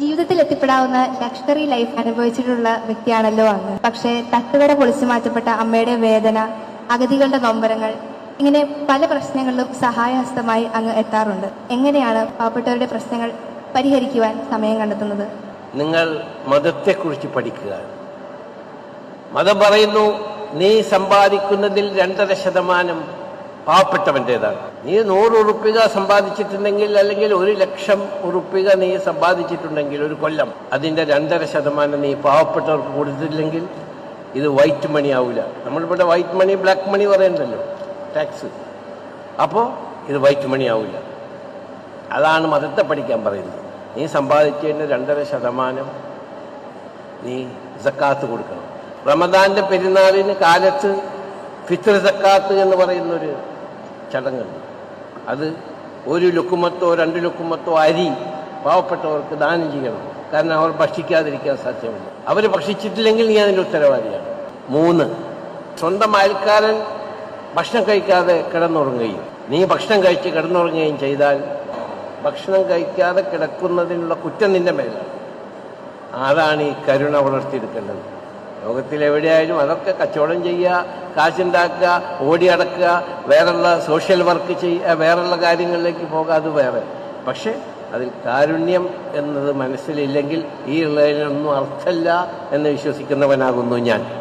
ജീവിതത്തിൽ എത്തിപ്പെടാവുന്ന luxury life അനുഭവിച്ചിട്ടുള്ള വ്യക്തിയാണല്ലോ അങ്ങ്. പക്ഷേ തട്ടുകട പൊളിച്ചു മാറ്റപ്പെട്ട അമ്മയുടെ വേദന അഗതികളുടെ നൊമ്പരങ്ങൾ ഇങ്ങനെ പല പ്രശ്നങ്ങളിലും സഹായഹസ്തമായി അങ്ങ് എത്താറുണ്ട്. എങ്ങനെയാണ് പാവപ്പെട്ടവരുടെ പ്രശ്നങ്ങൾ പരിഹരിക്കുവാൻ സമയം കണ്ടെത്തുന്നത്? നിങ്ങൾ മതത്തെക്കുറിച്ച് പഠിക്കുക. മതം പറയുന്നു നീ സമ്പാദിക്കുന്നതിൽ രണ്ടര ശതമാനം പാവപ്പെട്ടവന്റെതാണ്. നീ നൂറ് ഉറുപ്പിക സമ്പാദിച്ചിട്ടുണ്ടെങ്കിൽ അല്ലെങ്കിൽ ഒരു ലക്ഷം ഉറുപ്പിക നീ സമ്പാദിച്ചിട്ടുണ്ടെങ്കിൽ ഒരു കൊല്ലം അതിന്റെ രണ്ടര ശതമാനം നീ പാവപ്പെട്ടവർക്ക് കൊടുത്തില്ലെങ്കിൽ ഇത് വൈറ്റ് മണി ആവില്ല നമ്മളിവിടെ വൈറ്റ് മണി ബ്ലാക്ക് മണി പറയണ്ടല്ലോ. ടാക്സ് അപ്പോൾ ഇത് വൈറ്റ് മണി ആവില്ല അതാണ് മതത്തെ പഠിക്കാൻ പറയുന്നത്. നീ സമ്പാദിച്ചതിന് രണ്ടര ശതമാനം നീ സക്കാത്ത് കൊടുക്കണം. റമദാന്റെ പെരുന്നാളിന് കാലത്ത് ഫിത്ർ സക്കാത്ത് എന്ന് പറയുന്നൊരു ചടങ്ങുണ്ട്. അത് ഒരു ലുക്കുമത്തോ രണ്ട് ലുക്കുമത്തോ അരി പാവപ്പെട്ടവർക്ക് ദാനം ചെയ്യണം. കാരണം അവർ ഭക്ഷിക്കാതിരിക്കാൻ സാധ്യമുണ്ട് അവർ ഭക്ഷിച്ചിട്ടില്ലെങ്കിൽ നീ അതിന്റെ ഉത്തരവാദിയാണ്. മൂന്ന് സ്വന്തം അയൽക്കാരൻ ഭക്ഷണം കഴിക്കാതെ കിടന്നുറങ്ങുകയും നീ ഭക്ഷണം കഴിച്ച് കിടന്നുറങ്ങുകയും ചെയ്താൽ ഭക്ഷണം കഴിക്കാതെ കിടക്കുന്നതിനുള്ള കുറ്റം നിന്റെ മേലാണ്. അതാണ് ഈ കരുണ വളർത്തിയെടുക്കേണ്ടത്. ലോകത്തിൽ എവിടെയായാലും അതൊക്കെ കച്ചവടം ചെയ്യുക കാശുണ്ടാക്കുക ഓടിയടക്കുക വേറെയുള്ള സോഷ്യൽ വർക്ക് ചെയ്യുക വേറെയുള്ള കാര്യങ്ങളിലേക്ക് പോകുക അത് വേറെ. പക്ഷേ അതിൽ കാരുണ്യം എന്നത് മനസ്സിലില്ലെങ്കിൽ ഈ ഉള്ളതിനൊന്നും അർത്ഥമില്ല എന്ന് വിശ്വസിക്കുന്നവനാകുന്നു ഞാൻ.